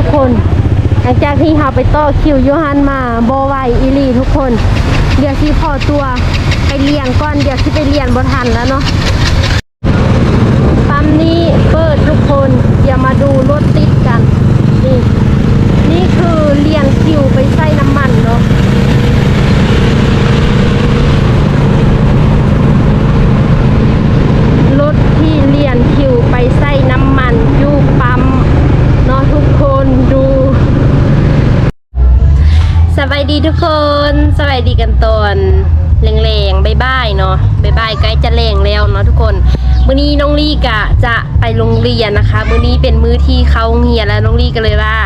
ทุกคนหลังจากที่เราไปต่อคิวยูฮันมาโบไวอีลีทุกคน เดี๋ยวที่พอตัวไปเรียนก่อนเดี๋ยวที่ไปเรียนบ่ทันแล้วเนาะปั๊มนี้เปิดทุกคนอย่ามาดูรถติดกัน นี่นี่คือเรียงคิวไปใส่น้ำมันเนาะรถที่เรียนคิวไปใส่น้ำมันอยู่ปั๊มเนาะทุกคนดู สบาย ดีทุกคน สวัสดีกันตอน แรงๆบายบเนาะบายบใกล้จะแรงแล้วเนาะทุกคนมื้อนี้น้องลี่กะจะไปโรงเรียนนะคะมื้อนี้เป็นมื้อที่เขาโรงเรียแล้วน้องลี่ก็เลยว่า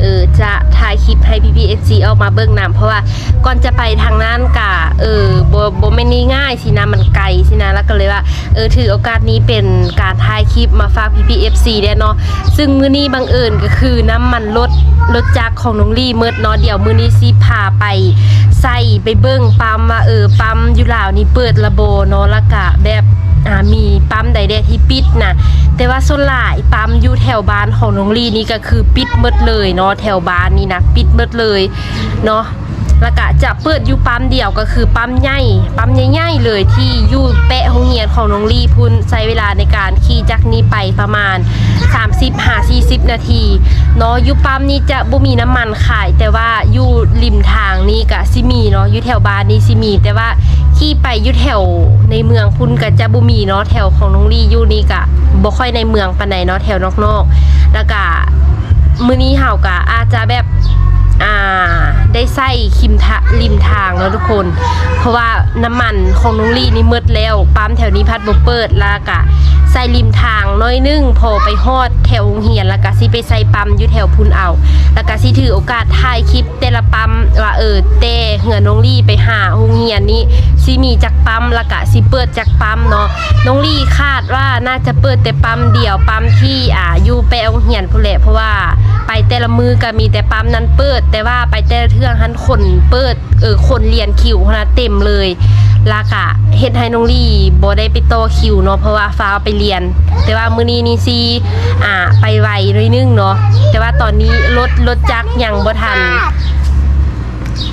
เออจะถ่ายคลิปให้ PPFC อซอกมาเบิ่งนำเพราะว่าก่อนจะไปทางนั้นกะเออบ่บ่แม่นง่ายสินะมันไกลสินะแล้วก็เลยว่าเออถือโอกาสนี้เป็นการถ่ายคลิปมาฝาก PPFC ได้เนาะซึ่งมื้อนี้บังเอิญก็คือน้ำมันรถรถจักรของน้องลี่เมิดเนาะเดี๋ยวมื้อนี้สิพาไป ใส่ไปเบิ่งปั๊มว่าเออปั๊มอยู่ลาวนี่เปิดระโบเนาะละกะแบบอ่ามีปั๊มใดๆที่ปิดนะแต่ว่าส่วนหลายปั๊มอยู่แถวบ้านของน้องลีนี่ก็คือปิดหมดเลยเนาะแถวบ้านนี่นะปิดหมดเลยเนาะ แล้วก็จะเปิดอยู่ปั๊มเดียวก็คือปั๊มใหญ่ปั๊มใหญ่ๆเลยที่อยู่เปะห้องเรียนของน้องลีพุ่นใช้เวลาในการขี่จากนี้ไปประมาณ 30หา40 นาทีเนาะอยู่ปั๊มนี้จะบ่มีน้ำมันขาย แต่ว่าอยู่ริมทางนี่ก็สิมีเนาะอยู่แถวบ้านนี่สิมี แต่ว่าขี่ไปอยู่แถวในเมืองพุ่นก็จะบ่มีเนาะแถวของน้องลีอยู่นี่ก็บ่ค่อยในเมืองปานใดเนาะแถวนอกๆแล้วก็มื้อนี้เฮาก็อาจจะแบบ อ่าได้ใส่คิมทะริมทางแล้วทุกคน เพราะว่าน้ำมันของน้องลี่นี่มืดแล้วปั๊มแถวนี้พัดบเปิดแล้วก็ใส่ริมทางน้อยนึงพอไปฮอดแถวโรงเรียนแล้วก็สิไปใส่ปั๊มอยู่แถวพุนเอา แล้วก็สิถือโอกาสถ่ายคลิปแต่ละปั๊มว่าเออเต้เหือน้องลี่ไปหาโรงเรียนนี้สิมีจักปั๊มแล้วก็สิเปิดจักปั๊มเนาะ น้องลี่คาดว่าน่าจะเปิดแต่ปั๊มเดียวปั๊มที่อ่าอยู่ไปโรงเรียนพุ่นแหละเพราะว่าไปแต่ละมือก็มีแต่ปั๊มนั้นเปิด แต่ว่าไปแต่ละเทื่องหันคนเปิดเออคนเรียนคิวขนาดเต็มเลยลากะเฮ็ดให้น้องลี่บ่ได้ไปต่อคิวเนาะเพราะว่าฟ้าไปเรียน แต่ว่ามื้อนี้นี่ซีอ่าไปไวหน่อยนึงเนาะแต่ว่าตอนนี้รถรถจักรยังบ่ทัน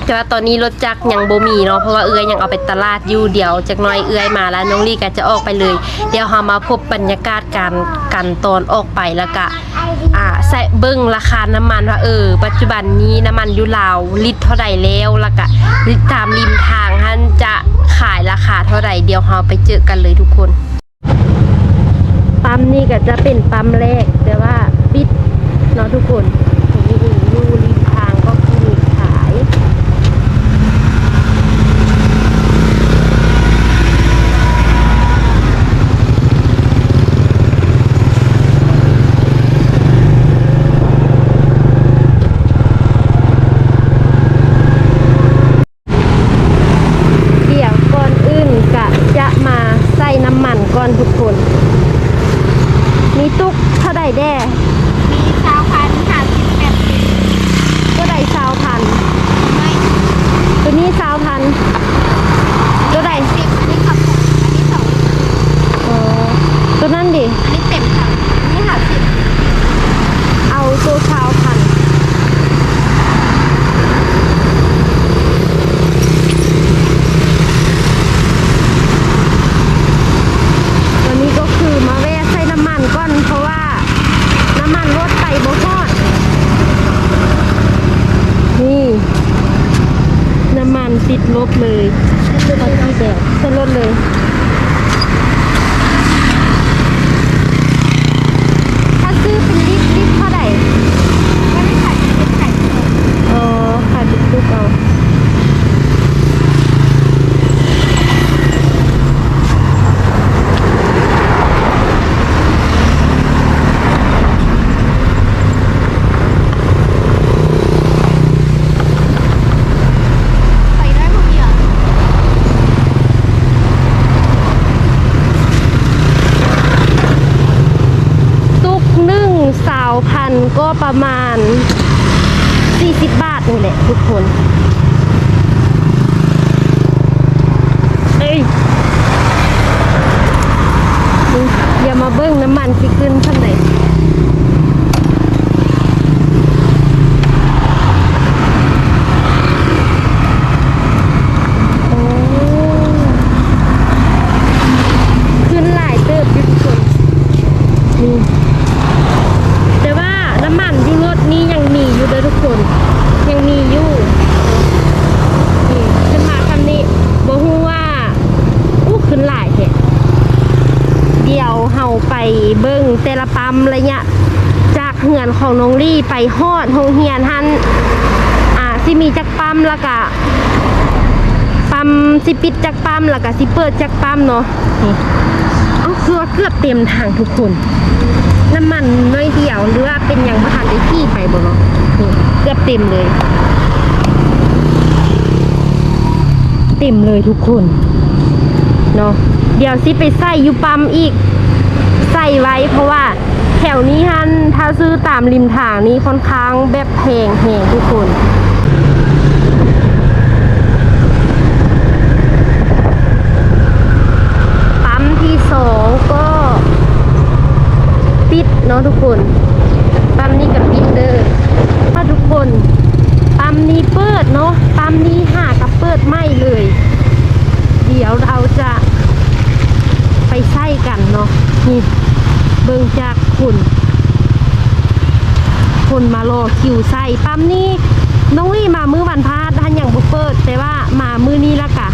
แต่ว่าตอนนี้รถจักรยังบ่มีเนาะเพราะว่าเอื้อยยังเอาไปตลาดอยู่เดี๋ยวจักน้อยเอื้อยมาแล้วน้องลี่ก็จะออกไปเลย เดี๋ยวเรามาพบบรรยากาศการกันตอนออกไปแล้วก็อ่าใส่เบิ่งราคาน้ำมันว่าเออ ปัจจุบันนี้น้ำมันอยู่ลาวลิตรเท่าใดแล้วแล้วก็ตามริมทางท่านจะขายราคาเท่าใดเดี๋ยวเราไปเจอกันเลยทุกคนปั๊มนี่ก็จะเป็นปั๊มแรกแต่ว่าปิดเนาะทุกคน ประมาณ 40 บาทนี่แหละทุกคนเอ้ยอย่ามาเบิ้งน้ำมันสิขึ้นท่านไหน ไปฮอดโรงเรียนหันอ่าสิมีจักปั๊มแล้วก็ปั๊มสิปิดจักปั๊มแล้วก็สิเปิดจักปั๊มเนาะนี่เอ้าคือว่าเกือบเต็มทางทุกคน น้ำมันน้อยเดียวหรือว่าเป็นอย่างประทานได้ที่ไปบ่เนาะนี่เกือบเต็มเลย เต็มเลยทุกคนเนาะเดี๋ยวสิไปใส่อยู่ปั๊มอีกใส่ไว้เพราะว่า แถวนี้ฮันถ้าซื้อตามริมทางนี้ค่อนข้างแบบแพงแหงทุกคน ปั๊มที่สองก็ ปิดเนาะทุกคน ปั๊มนี้กับปิดเด้อถ้าทุกคน ปั๊มนี้เปิดเนาะ ปั๊มนี้หากับเปิดไม่เลย เดี๋ยวเราจะไปใช้กันเนาะ นี่ เบิ่งจากคุณ่อคิวใส่ปั๊มนี้น้องลี่มามือวันพาดท่านยังบ่เปิด แต่ว่ามามือนี้ละกะ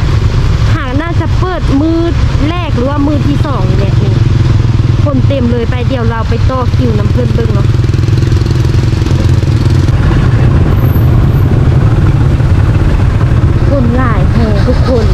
หากน่าจะเปิดมือแรกหรือว่ามือที่สองเนี่ยนี่คนเต็มเลยไปเดี๋ยวเราไปต่อคิวน้ำเพื่อนเบิ่งเนาะคนหลายแห่ทุกคน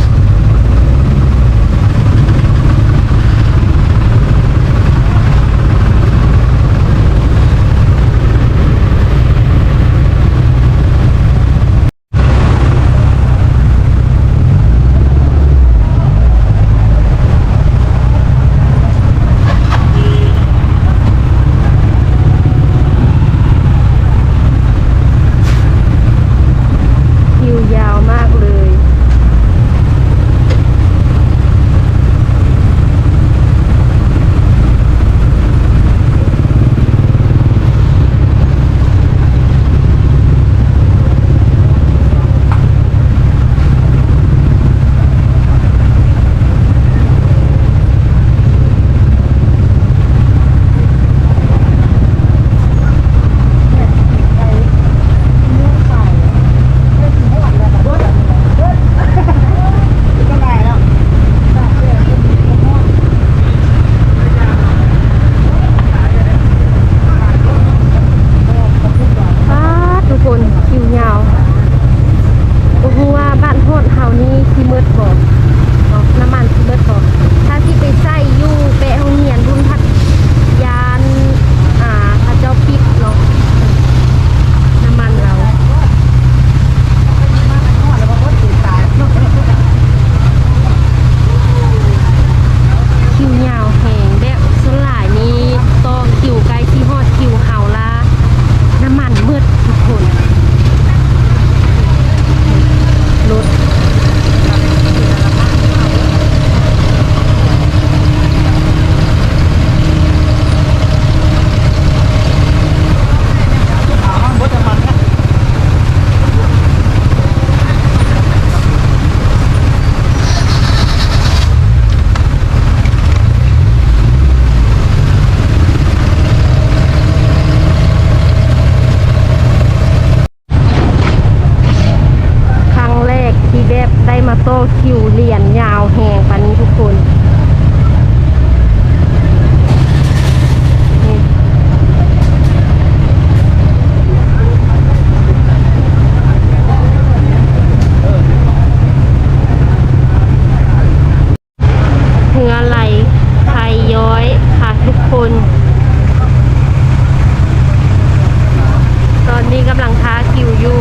้อยค่ะทุกคน ตอนนี้กำลังท้าคิวอยู่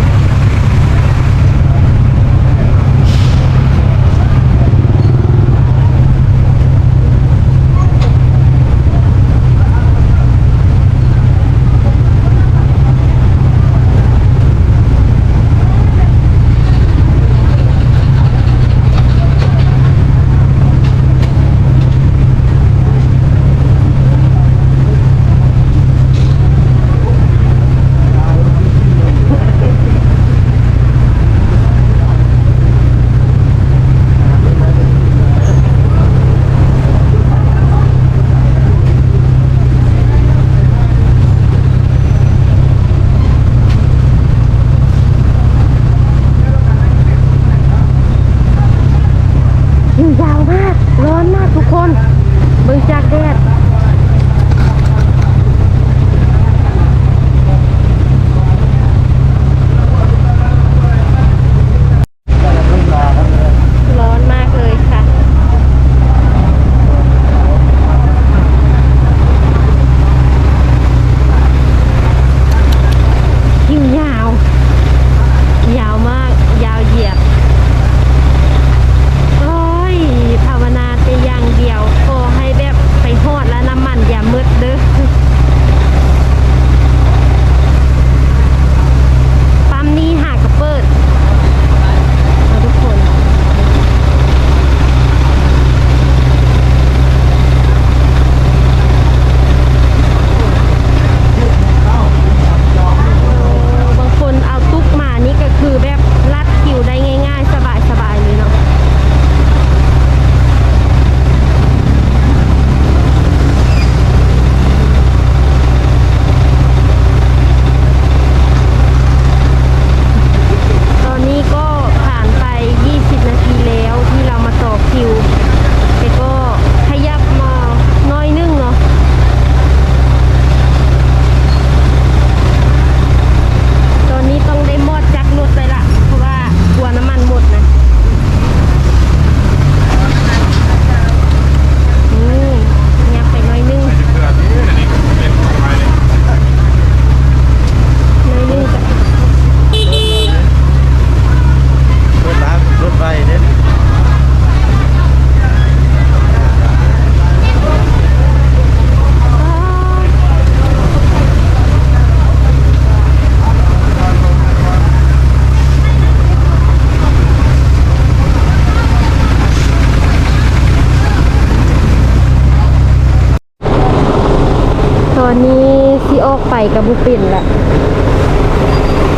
กไปกับบุปินแหละ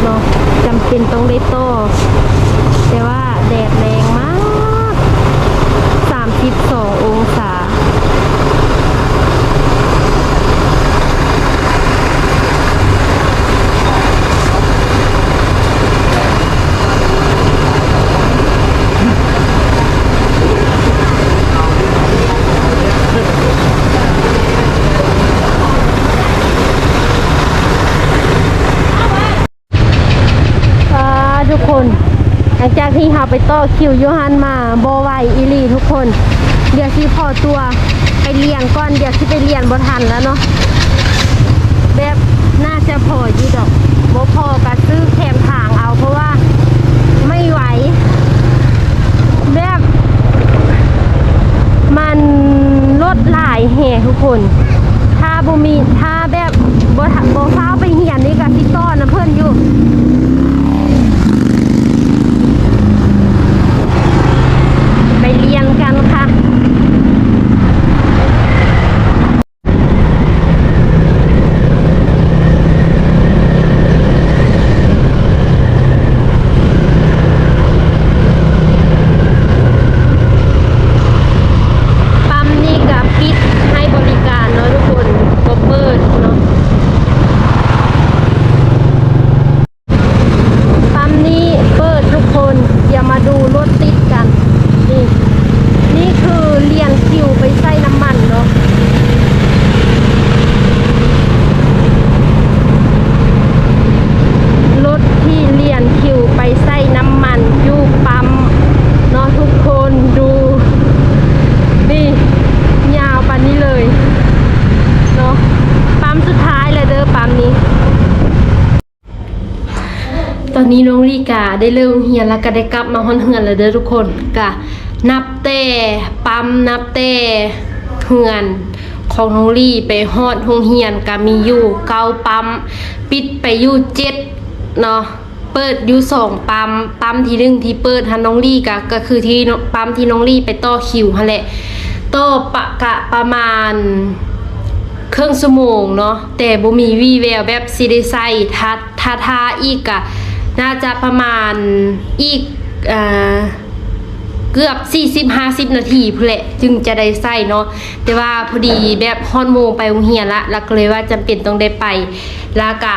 เนาะจำเป็นต้องได้ต่อแต่ว่าแดดแรงมาก 32 องศา ค่ะทุกคน หลังจาก ที่เราไปต่อคิวยูฮันมาโบไวอีลีทุกคน เดี๋ยวที่พอตัวไปเรียนก่อนเดี๋ยวที่ไปเรียนบ่ทันแล้วเนาะแบบน่าจะพออยู่ดอกโบพอก็ซื้อแคมทางเอาเพราะว่าไม่ไหว แบบมันลดหลายแห่ทุกคน ถ้าบ่มีถ้าแบบบ่ทะบ่ฟ้าไปเหียนนี่ก็สิต้อนนะเพิ่อนอยู่ ไปเรียนกันค่ะ ปั๊มนี่กับปิดให้บริการเนาะทุกคนก็เปิดเนาะ ปั๊มนี้เปิดทุกคนอย่ามาดูรถติดกัน นี่ นี่คือเรียนคิวไปใส่น้ำมันเนาะ รถที่เรียนคิวไปใส่น้ำมันอยู่ปั๊มเนาะทุกคนดู นี่ ยาวปันนี้เลย เนาะปั๊มสุดท้ายเลยเด้อปั๊มนี้ ตอนนี้น้องลีกาได้เริ่มเฮียนแล้วก็ได้กลับมาห้องเฮือนแล้วเด้อทุกคนกะนับแต่ปั๊มนับแต่เฮือนของน้องลีไปฮอดโรงเฮียนก็มีอยู่เก้าปั๊มปิดไปอยู่เจ็ดเนาะเปิดอยู่สองปั๊มปั๊มที่หนึ่งที่เปิดฮันน้องลีกะก็คือที่ปั๊มที่น้องลีไปต่อคิวหั่นแหละต่อปะกะประมาณเครื่องชั่วโมงเนาะแต่บ่มีวีแววแบบสิได้ใส่ทัดทาทาอีกอะ น่าจะประมาณอีกอ่าเกือบ 40-50 นาทีเพุ่นแหละจึงจะได้ใส่เนาะแต่ว่าพอดีแบบฮอนโมงไปโรงเรียนละแล้วก็เลยว่าจำเป็นต้องได้ไปแล้วก็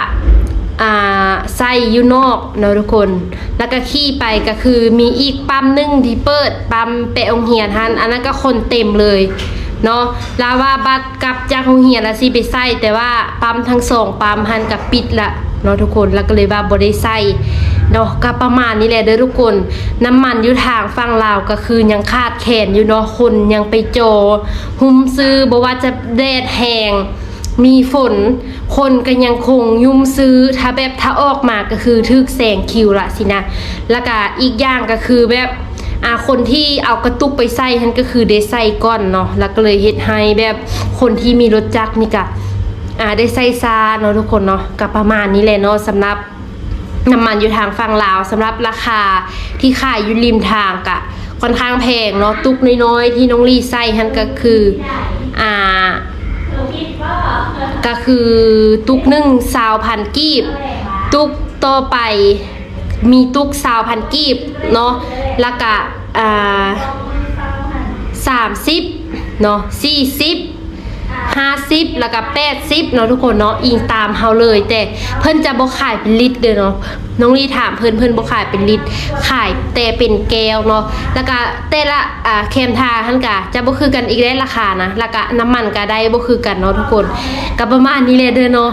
อ่าไส้อยูนอกเนาะทุกคน แล้วก็ขี่ไปก็คือมีอีกปั๊มนึงที่เปิดปั๊มเปะองเหียนทันอันนั้นก็คนเต็มเลย เนาะล้วว่าบัตรกลับจากโรงเรียนแล้วสิไปใส่แต่ว่าปั๊มทั้งสองปั๊มหันกับปิดละเนาะทุกคนแล้วก็เลยว่าบ่ได้ใส่เนาะก็ประมาณนี้แหละเด้อทุกคน น้ำมันอยู่ทางฝั่งลาวก็คือยังขาดแคลนอยู่เนาะคนยังไปโจ หุ้มซื้อบ่ว่าจะแดดแห้งมีฝน คนก็ยังคงยุ่มซื้อ ถ้าแบบถ้าออกมาก็คือทึกแสงคิวละสินะ แล้วก็อีกอย่างก็คือแบบ อ่าคนที่เอากระตุกไปใส่นั่นก็คือได้ใส่ก้อนเนาะแล้วก็เลยเฮ็ดให้แบบคนที่มีรถจักรนี่ก็อ่าได้ใส่ซาเนาะทุกคนเนาะก็ประมาณนี้แหละเนาะสำหรับน้ำมันอยู่ทางฝั่งลาวสำหรับราคาที่ขายอยู่ริมทางกะค่อนข้างแพงเนาะตุกน้อยๆ ที่น้องลีใส่หันก็คืออ่าก็คือตุกนึ่งสาวพันกีบ ตุกต่อไป มีตุกสาวพันกีบเนาะแล้วก็อ่าสามสิบเนาะสี่สิบห้าสิบแล้วก็แปดสิบเนาะทุกคนเนาะอิงตามเฮาเลย แต่เพิ่นจะบ่ขายเป็นลิตรเด้อเนาะน้องลีถามเพิ่นเพิ่นบ่ขายเป็นลิตรขายแต่เป็นแก้วเนาะแล้วก็แต่ละอ่าเคมทาหั่นก็จะบ่คือกันอีกได้ราคานะแล้วก็น้ำมันก็ได้บ่คือกันเนาะทุกคนก็ประมาณนี้แหละเด้อเนาะ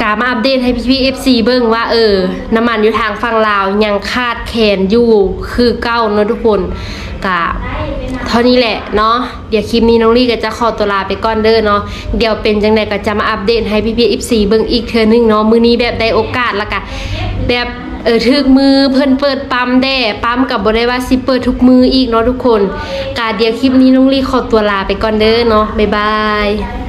กามาอัปเดตให้พี่ๆ FC เบิ่งว่าเออ น้ำมันอยู่ทางฝั่งลาวยังขาดแคนอยู่คือเก่าเนาะทุกคนกะเท่านี้แหละเนาะเดี๋ยวคลิปนี้น้องลี่ก็จะขอตัวลาไปก่อนเด้อเนาะเดี๋ยวเป็นจังไดก็จะมาอัปเดตให้พี่พี่อิฟซีเบิ่งอีกเทื่อนึงเนาะมือนี้แบบได้โอกาสละกะแบบเออถึกมือเพิ่นเปิดปั๊มแด้ปั๊มกับบ่ได้ว่าสิเปิดทุกมืออีกเนาะทุกคนกะเดี๋ยวคลิปนี้น้องลี่ขอตัวลาไปก่อนเด้อเนาะบ๊ายบาย